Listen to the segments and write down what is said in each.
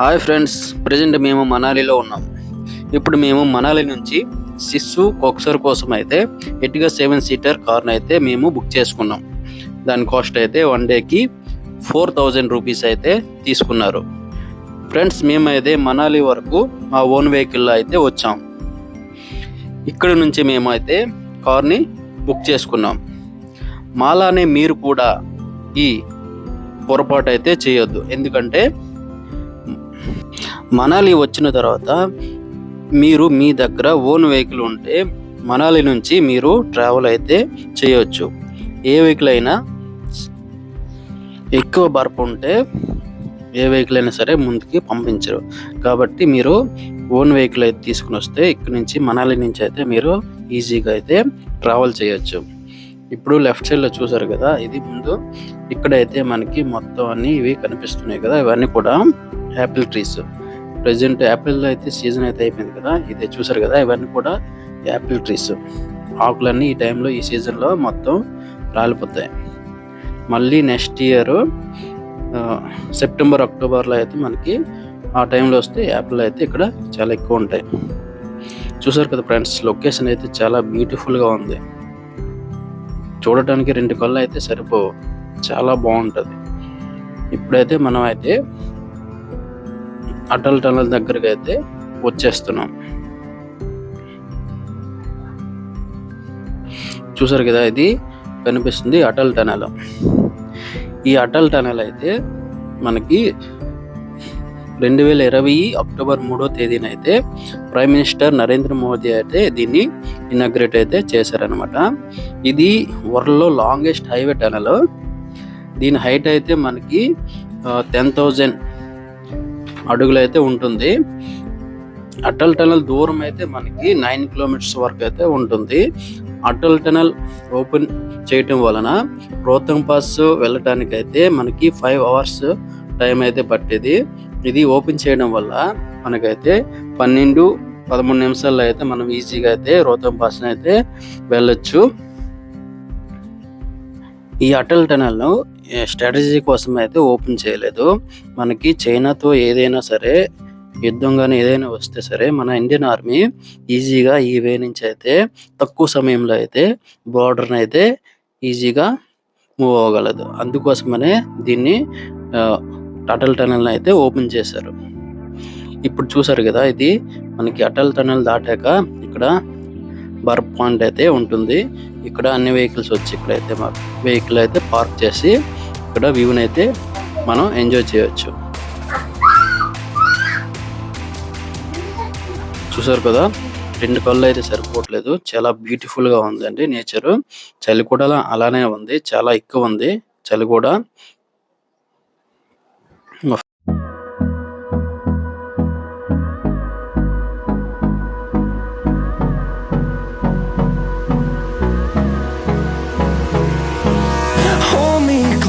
Hi friends present మేము మనాలిలో ఉన్నాం. ఇప్పుడు మేము మనాలి నుంచి సిస్సు కొక్సర్ కోసం అయితే ఎట్టిగా సెవెన్ సీటర్ కార్ని అయితే మేము బుక్ చేసుకున్నాం. దాని కాస్ట్ అయితే వన్ డేకి ఫోర్ థౌజండ్ రూపీస్ అయితే తీసుకున్నారు. ఫ్రెండ్స్ మేమైతే మనాలి వరకు మా ఓన్ వెహికల్లో అయితే వచ్చాం. ఇక్కడ నుంచి మేమైతే కార్ని బుక్ చేసుకున్నాం. మాలానే మీరు కూడా ఈ పొరపాటు అయితే చేయొద్దు. ఎందుకంటే మనాలి వచ్చిన తర్వాత మీరు మీ దగ్గర ఓన్ వెహికల్ ఉంటే మనాలి నుంచి మీరు ట్రావెల్ అయితే చేయొచ్చు. ఏ వెహికల్ అయినా ఎక్కువ బర్ఫ్ ఉంటే ఏ వెహికల్ అయినా సరే ముందుకి పంపించరు. కాబట్టి మీరు ఓన్ వెహికల్ అయితే తీసుకుని వస్తే ఇక్కడ నుంచి మనాలి నుంచి అయితే మీరు ఈజీగా అయితే ట్రావెల్ చేయొచ్చు. ఇప్పుడు లెఫ్ట్ సైడ్లో చూసారు కదా ఇది ముందు ఇక్కడైతే మనకి మొత్తం అన్ని ఇవి కనిపిస్తున్నాయి కదా ఇవన్నీ కూడా యాపిల్ ట్రీస్. ప్రజెంట్ యాపిల్ అయితే సీజన్ అయితే అయిపోయింది కదా ఇది చూసారు కదా ఇవన్నీ కూడా యాపిల్ ట్రీస్ ఆకులన్నీ ఈ టైంలో ఈ సీజన్లో మొత్తం రాలిపోతాయి. మళ్ళీ నెక్స్ట్ ఇయర్ సెప్టెంబర్ అక్టోబర్లో అయితే మనకి ఆ టైంలో వస్తే యాపిల్ అయితే ఇక్కడ చాలా ఎక్కువ ఉంటాయి. చూసారు కదా ఫ్రెండ్స్ లొకేషన్ అయితే చాలా బ్యూటిఫుల్గా ఉంది. చూడటానికి రెండు కళ్ళు అయితే సరిపోవు. చాలా బాగుంటుంది. ఇప్పుడైతే మనం అయితే అటల్ టనల్ దగ్గరికి అయితే వచ్చేస్తున్నాం. చూసారు కదా ఇది కనిపిస్తుంది అటల్ టనల్. ఈ అటల్ టనల్ అయితే మనకి రెండు వేల ఇరవై అక్టోబర్ మూడో తేదీన అయితే ప్రైమ్ మినిస్టర్ నరేంద్ర మోదీ అయితే దీన్ని ఇనాగ్రేట్ అయితే చేశారనమాట ఇది వరల్డ్లో లాంగెస్ట్ హైవే టనల్. దీని హైట్ అయితే మనకి టెన్ థౌజండ్ అడుగులు అయితే ఉంటుంది. అటల్ టనల్ దూరం అయితే మనకి నైన్ కిలోమీటర్స్ వరకు అయితే ఉంటుంది. అటల్ టనల్ ఓపెన్ చేయటం వలన రోహతంగ్ పాస్ వెళ్ళటానికి అయితే మనకి ఫైవ్ అవర్స్ టైం అయితే పట్టేది. ఇది ఓపెన్ చేయడం వల్ల మనకైతే పన్నెండు పదమూడు నిమిషాల్లో అయితే మనం ఈజీగా అయితే రోహతంగ్ పాస్ అయితే వెళ్ళొచ్చు. ఈ అటల్ టనల్ను స్ట్రాటజీ కోసం అయితే ఓపెన్ చేయలేదు. మనకి చైనాతో ఏదైనా సరే యుద్ధం కానీ ఏదైనా వస్తే సరే మన ఇండియన్ ఆర్మీ ఈజీగా ఈ వే నుంచి అయితే తక్కువ సమయంలో అయితే బార్డర్ని అయితే ఈజీగా మూవ్ అవ్వగలదు. అందుకోసమనే దీన్ని అటల్ టనల్ని అయితే ఓపెన్ చేశారు. ఇప్పుడు చూసారు కదా ఇది మనకి అటల్ టనల్ దాటాక ఇక్కడ బర్ఫ్ పాయింట్ అయితే ఉంటుంది. ఇక్కడ అన్ని వెహికల్స్ వచ్చి ఇక్కడైతే మా వెహికల్ అయితే పార్క్ చేసి ఇక్కడ వ్యూని అయితే మనం ఎంజాయ్ చేయొచ్చు. చూసారు కదా? రెండు కళ్ళు అయితే సరిపోవట్లేదు. చాలా బ్యూటిఫుల్గా ఉందండి నేచర్. చలి కూడా అలానే ఉంది. చాలా ఎక్కువ ఉంది. చలి కూడా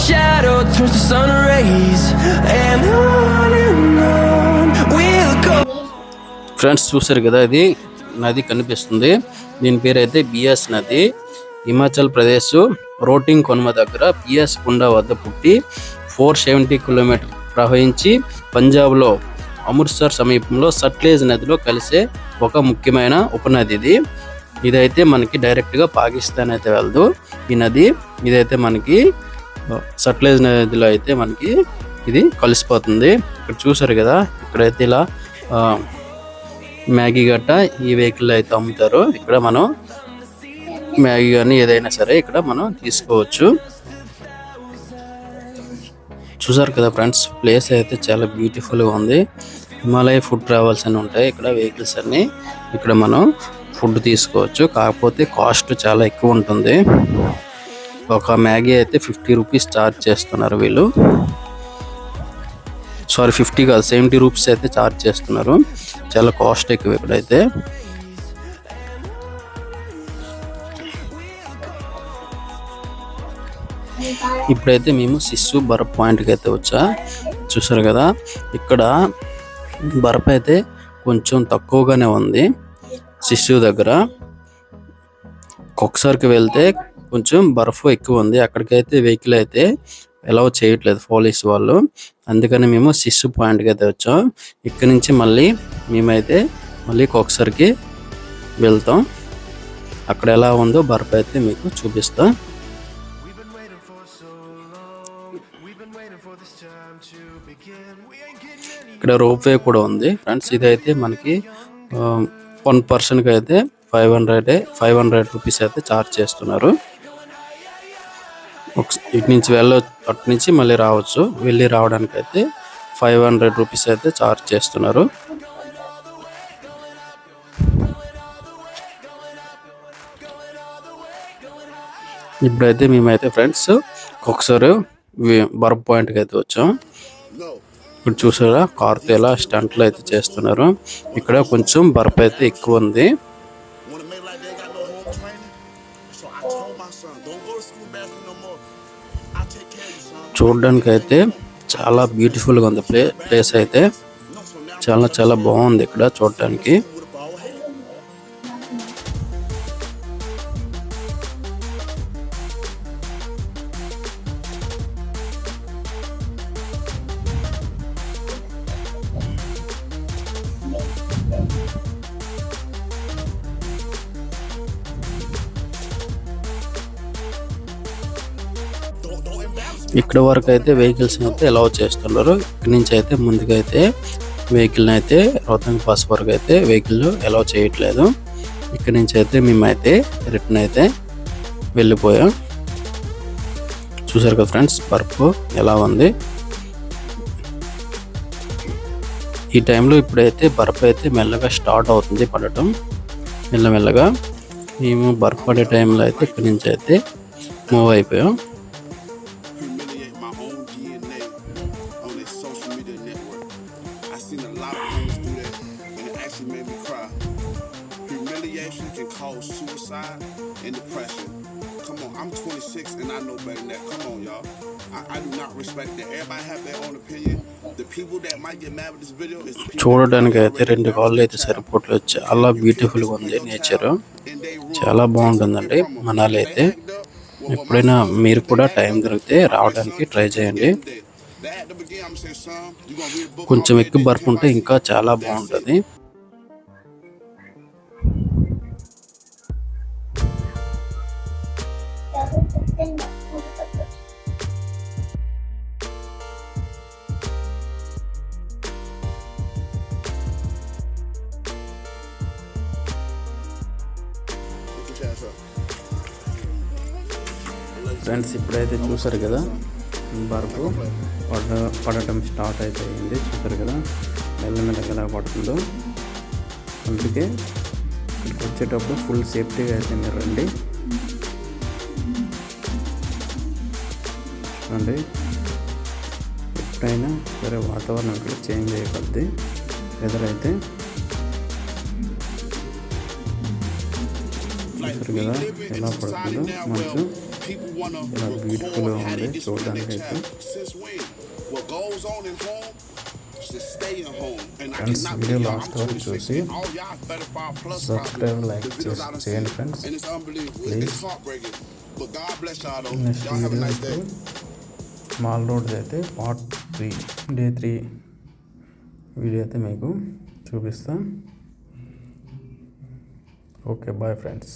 shadow turns to sun rays. And on and on we'll go. Friends చూసారు కదా ఇది నది కనిపిస్తుంది దీని పేరు అయితే బిఎస్ నది హిమాచల్ ప్రదేశ్ రోటింగ్ కొనుమ దగ్గర బిఎస్ కుండ వద్ద పుట్టి ఫోర్ సెవెంటీ కిలోమీటర్ ప్రవహించి పంజాబ్లో అమృత్సర్ సమీపంలో సట్లేజ్ నదిలో కలిసే ఒక ముఖ్యమైన ఉపనది ఇది ఇదైతే మనకి డైరెక్ట్గా పాకిస్తాన్ అయితే వెళ్దు ఈ నది ఇదైతే మనకి సట్లేజ్ నదిలో అయితే మనకి ఇది కలిసిపోతుంది. ఇక్కడ చూసారు కదా ఇక్కడైతే ఇలా ఆ, మ్యాగీ గట్ట ఈ వెహికల్ అయితే అమ్ముతారు. ఇక్కడ మనం మ్యాగీ కానీ ఏదైనా సరే ఇక్కడ మనం తీసుకోవచ్చు. చూసారు కదా ఫ్రెండ్స్ ప్లేస్ అయితే చాలా బ్యూటిఫుల్గా ఉంది. హిమాలయ ఫుడ్ ట్రావెల్స్ అని ఉంటాయి ఇక్కడ వెహికల్స్ అన్ని. ఇక్కడ మనం ఫుడ్ తీసుకోవచ్చు. కాకపోతే కాస్ట్ చాలా ఎక్కువ ఉంటుంది. ఒక మ్యాగీ అయితే ఫిఫ్టీ రూపీస్ ఛార్జ్ చేస్తున్నారు వీళ్ళు. సారీ ఫిఫ్టీ కాదు సెవెంటీ రూపీస్ అయితే ఛార్జ్ చేస్తున్నారు. చాలా కాస్ట్ ఎక్కువ ఇక్కడైతే. ఇప్పుడైతే మేము సిస్సు బర్ఫ్ పాయింట్కి అయితే వచ్చా. చూసారు కదా ఇక్కడ బర్ఫ్ అయితే కొంచెం తక్కువగానే ఉంది. శిశువు దగ్గర. కొక్సర్కి వెళ్తే కొంచెం బర్ఫ్ ఎక్కువ ఉంది. అక్కడికైతే వెహికల్ అయితే అలౌ చేయట్లేదు పోలీస్ వాళ్ళు. అందుకని మేము సిస్సు పాయింట్కి అయితే వచ్చాం. ఇక్కడి నుంచి మళ్ళీ మేమైతే మళ్ళీ ఒకసారికి వెళ్తాం. అక్కడ ఎలా ఉందో బర్ఫ్ అయితే మీకు చూపిస్తాం. ఇక్కడ రోప్వే కూడా ఉంది. ఫ్రెండ్స్ ఇదైతే మనకి వన్ పర్సన్కి అయితే five hundred five hundred rupees అయితే ఛార్జ్ చేస్తున్నారు. ఇటు నుంచి వెళ్ళ అటు నుంచి మళ్ళీ రావచ్చు. వెళ్ళి రావడానికి అయితే ఫైవ్ హండ్రెడ్ రూపీస్ అయితే చార్జ్ చేస్తున్నారు. ఇప్పుడైతే మేమైతే ఫ్రెండ్స్ ఒకసారి బర్ఫ్ పాయింట్కి అయితే వచ్చాం. ఇప్పుడు చూసారా కార్తో ఎలా స్టంట్లు అయితే చేస్తున్నారు. ఇక్కడ కొంచెం బర్ఫ్ అయితే ఎక్కువ ఉంది. చూడడానికి అయితే చాలా బ్యూటిఫుల్గా ఉంది ప్లే ప్లేస్ అయితే. చాలా చాలా బాగుంది ఇక్కడ చూడటానికి ఇక్కడ వరకు అయితే వెహికల్స్ అయితే అలౌ చేస్తున్నారు. ఇక్కడ నుంచి అయితే ముందుకైతే వెహికల్ని అయితే రోహతంగ్ పాస్ వరకు అయితే వెహికల్ అలౌ చేయట్లేదు. ఇక్కడ నుంచి అయితే మేమైతే రిటర్న్ అయితే వెళ్ళిపోయాం. చూసారు కదా ఫ్రెండ్స్ బర్ఫ్ ఎలా ఉంది? ఈ టైంలో ఇప్పుడైతే బర్ఫ్ అయితే మెల్లగా స్టార్ట్ అవుతుంది పడటం. మెల్లమెల్లగా మేము బర్ఫ్ పడే టైంలో అయితే ఇక్కడి నుంచి అయితే మూవ్ అయిపోయాం. చూడడానికి అయితే రెండు కాళ్ళు అయితే సరిపోవట్లేదు. చాలా బ్యూటిఫుల్గా ఉంది నేచర్. చాలా బాగుంటుందండి మనాలి అయితే ఎప్పుడైనా మీరు కూడా టైం దొరికితే రావడానికి ట్రై చేయండి. కొంచెం ఎక్కువ బర్ఫ్ ఉంటే ఇంకా చాలా బాగుంటుంది. ఫ్రెండ్స్ ఇప్పుడైతే చూసారు కదా బర్ఫ్ పడ పడటం స్టార్ట్ అయిపోయింది. చూసారు కదా మెల్లమెల్లగా ఎలా పడుతుందో. అందుకే ఇక్కడికి వచ్చేటప్పుడు ఫుల్ సేఫ్టీగా అయితే మీరు రండి. చూడండి ఎప్పుడైనా సరే వాతావరణం ఇక్కడ చేంజ్ అయిపోద్ది వెదర్ అయితే చూసారు కదా ఎలా పడుతుందో. మంచు people wanna ఇలా beautiful గా record how they ఉంది get spend their చూడడానికి అయితే. time. Since when? What goes on at home should stay at home. And I Friends, cannot video believe last I'm వరకు 26 చూసి and all y'all 35 plus subscribe, probably. like The videos చేసి- I done చేయండి seen. friends. And it's unbelievable. Please. It's heartbreaking. But God bless y'all though. Next Y'all have a video nice day. Mall road అయితే part three day three video అయితే మీకు చూపిస్తాం okay bye friends